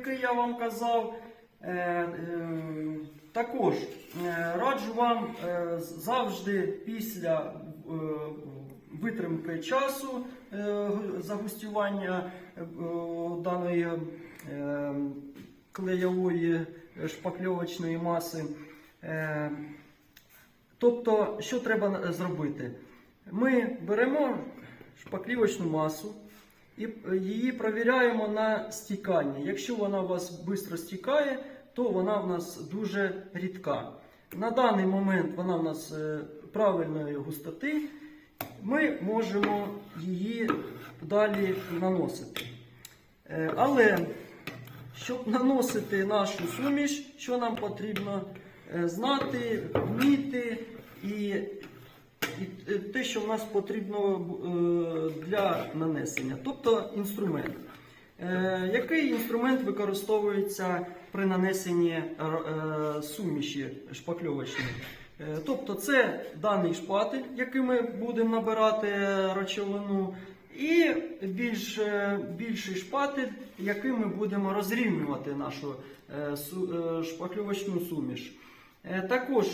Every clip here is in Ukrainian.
який я вам казав. Е, е, також е, раджу вам завжди після витримки часу загустювання даної клеєвої шпакльовочної маси. Тобто, що треба зробити? Ми беремо шпаклівочну масу і е, її провіряємо на стікання. Якщо вона у вас швидко стікає, то вона в нас дуже рідка. На даний момент вона в нас е, правильної густоти. Ми можемо її далі наносити. Е, Але щоб наносити нашу суміш, що нам потрібно знати, вміти і, те, що в нас потрібно е, для нанесення, тобто інструмент. Е, Який інструмент використовується при нанесенні е, е, суміші шпакльовочної? Е, Тобто це даний шпатель, яким ми будемо набирати е, речовину, і більш, е, більший шпатель, яким ми будемо розрівнювати нашу е, е, шпакльовочну суміш. Е, Також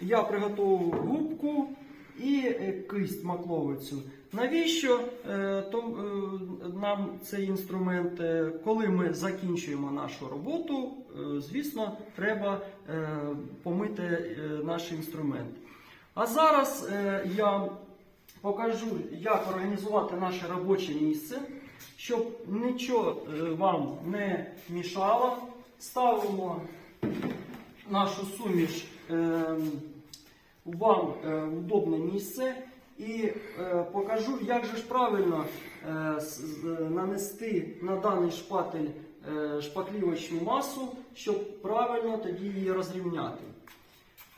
я приготував губку і е, кисть макловицю. Навіщо е, то, е, нам цей інструмент? Коли ми закінчуємо нашу роботу, звісно, треба помити наш інструмент. А зараз я покажу, як організувати наше робоче місце, щоб нічого вам не мішало. Ставимо нашу суміш вам е, удобне місце і е, покажу, як же ж правильно е, нанести на даний шпатель шпаклівочну масу, щоб правильно тоді її розрівняти.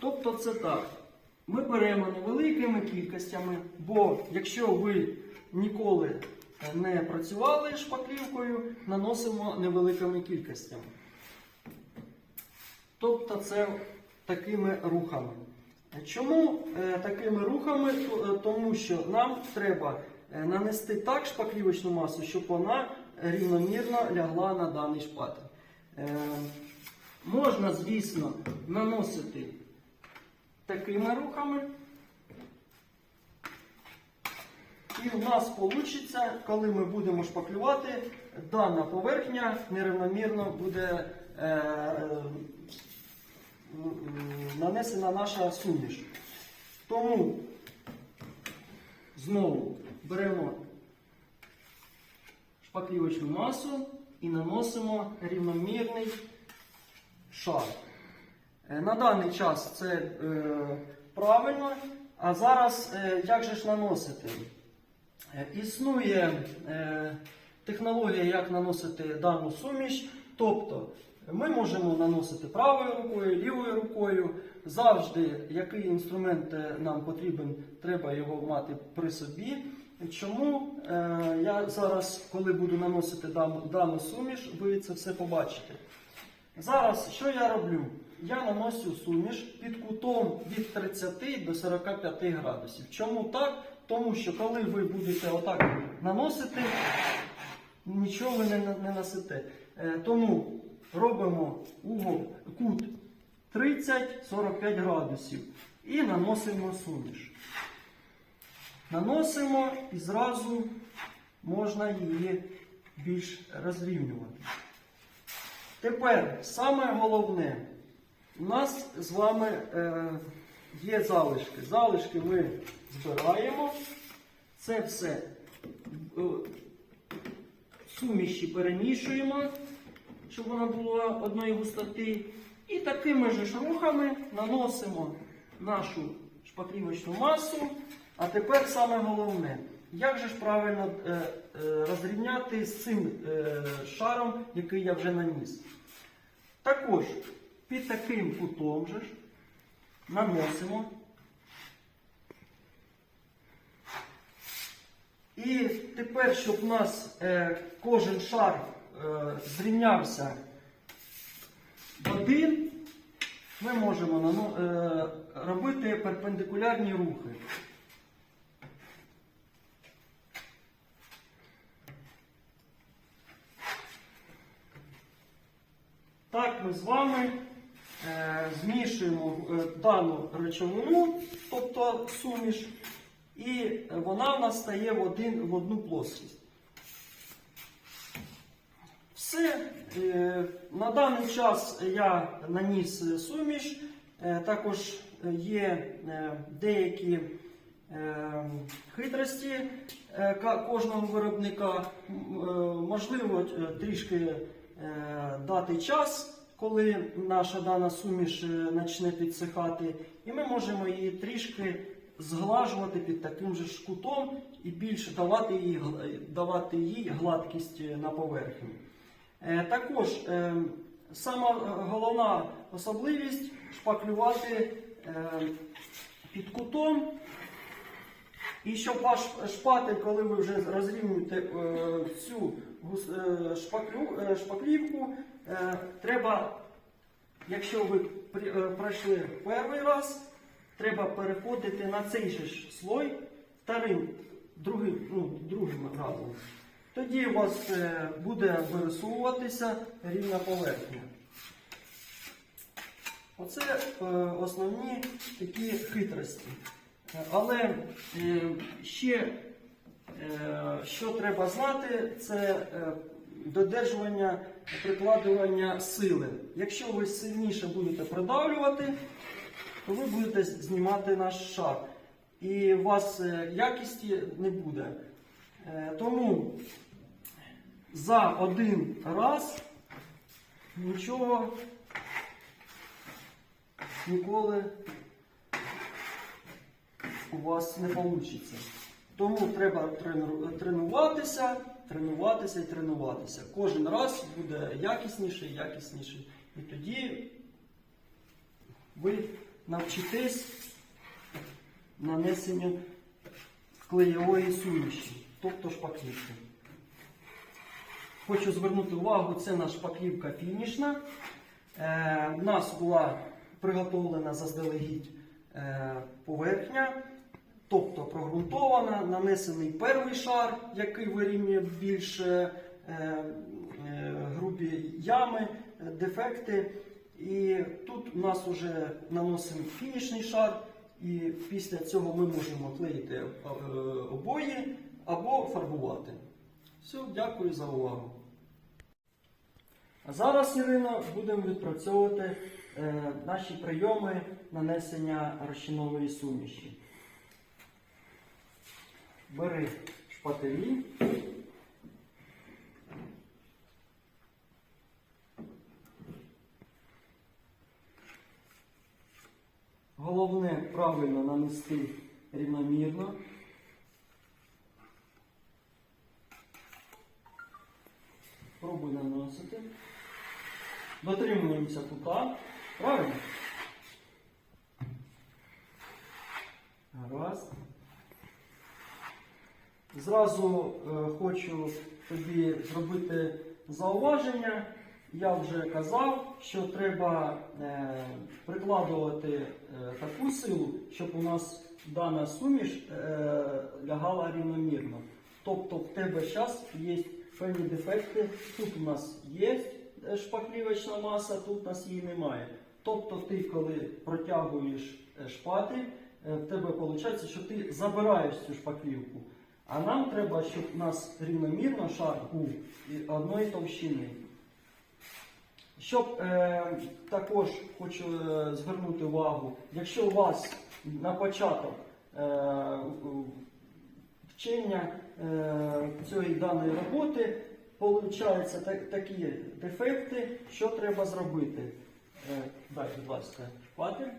Тобто це так. Ми беремо невеликими кількостями, бо якщо ви ніколи не працювали шпаклівкою, наносимо невеликими кількостями. Тобто це такими рухами. Чому е, такими рухами? Е, Тому що нам треба е, нанести так шпаклівочну масу, щоб вона рівномірно лягла на даний шпатель. Можна, звісно, наносити такими рухами. І в нас вийде, коли ми будемо шпаклювати, дана поверхня нерівномірно буде нанесена наша суміш. Тому знову беремо шпаклівочну масу і наносимо рівномірний шар. Е, На даний час це е, правильно. А зараз е, як же ж наносити? Е, Існує е, технологія, як наносити дану суміш. Тобто ми можемо наносити правою рукою, лівою рукою. Завжди, який інструмент е, нам потрібен, треба його мати при собі. Чому е, я зараз, коли буду наносити дану, суміш, ви це все побачите. Зараз що я роблю? Я наношу суміш під кутом від 30 до 45 градусів. Чому так? Тому що коли ви будете отак наносити, нічого ви не, не носите. Е, тому робимо угол, кут 30-45 градусів і наносимо суміш. Наносимо і зразу можна її більш розрівнювати. Тепер саме головне, у нас з вами е, є залишки. Залишки ми збираємо. Це все е, суміші перемішуємо, щоб вона була одної густоти. І такими ж рухами наносимо нашу шпаклівочну масу. А тепер саме головне, як же ж правильно е, е, розрівняти з цим е, шаром, який я вже наніс. Також під таким кутом же ж наносимо. І тепер, щоб у нас е, кожен шар зрівнявся в один, ми можемо е, робити перпендикулярні рухи. як ми з вами е, змішуємо е, дану речовину, тобто суміш, і вона в нас стає в, один, в одну плоскість. Все. Е, На даний час я наніс е, суміш. Е, Також є деякі хитрості кожного виробника. Можливо, трішки дати час, коли наша дана суміш почне підсихати, і ми можемо її трішки зглажувати під таким же ж кутом і більше давати їй, давати їй гладкість на поверхні. Е, Також е, сама е, головна особливість шпаклювати під кутом. І щоб ваш шпатель, коли ви вже розрівнюєте цю шпаклівку, треба, якщо ви пройшли перший раз, треба переходити на цей же слой вторим, другим, ну, другим разом. Тоді у вас е, буде вирисовуватися рівна поверхня. Оце е, основні такі хитрості. Е, Але ще що треба знати, це додержування прикладування сили. Якщо ви сильніше будете придавлювати, то ви будете знімати наш шар. І у вас якісті не буде. Тому за один раз нічого ніколи у вас не вийде. Тому треба тренуватися, тренуватися і тренуватися. Кожен раз буде якісніше і якісніше. І тоді ви навчитесь нанесенню клеєвої суміші, тобто шпаклівки. Хочу звернути увагу, це наша шпаклівка фінішна. Е, у нас була приготовлена заздалегідь е, поверхня, тобто прогрунтована, нанесений перший шар, який вирівнює більш е, е, грубі ями, е, дефекти. І тут у нас вже наносимо фінішний шар, і після цього ми можемо клеїти е, обої або фарбувати. Все, дякую за увагу. А зараз, Ірино, будемо відпрацьовувати е, наші прийоми нанесення розчинової суміші. Бери шпателі. Головне правильно нанести рівномірно. Дотримуємося кута. Правильно? Раз. Зразу е, хочу тобі зробити зауваження. Я вже казав, що треба е, прикладувати е, таку силу, щоб у нас дана суміш е, лягала рівномірно. Тобто в тебе зараз є певні дефекти. Тут у нас є шпаклівочна маса, тут у нас її немає. Тобто ти, коли протягуєш е, шпатель, е, в тебе виходить, що ти забираєш цю шпаклівку. А нам треба, щоб у нас рівномірно шар був одної товщини. Щоб е, також хочу е, звернути увагу, якщо у вас на початок е, вчення е, цієї даної роботи получаються так, такі дефекти, що треба зробити. Е, дай, будь ласка, шпатель.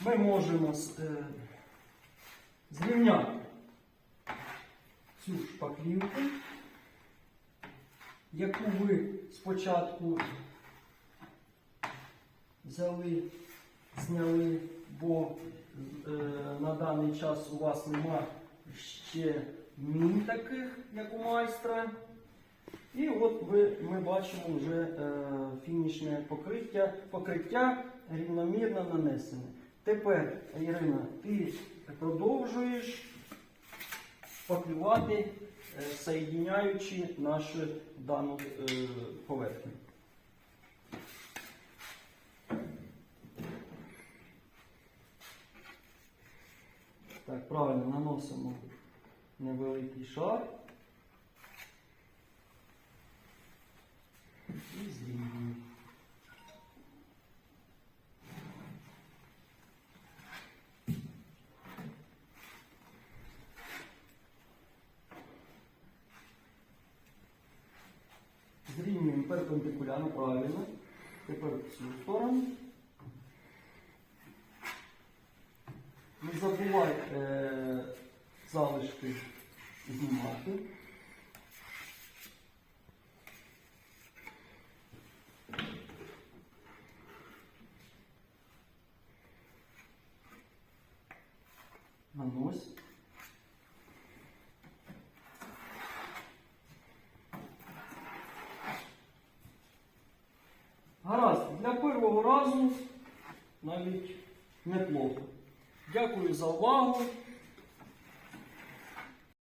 Ми можемо е, зрівняти цю шпаклівку, яку ви спочатку взяли, зняли, бо е, на даний час у вас нема ще мін таких, як у майстра. І от ви, ми бачимо вже е, фінішне покриття, покриття рівномірно нанесене. Тепер, Ірина, ти продовжуєш поклювати, е, соєдняючи нашу дану е, поверхню. Так, правильно наносимо невеликий шар. Перпендикулярно, правильно. Тепер в цю сторону. Не забувай е, залишки знімати. Нанось. За увагу.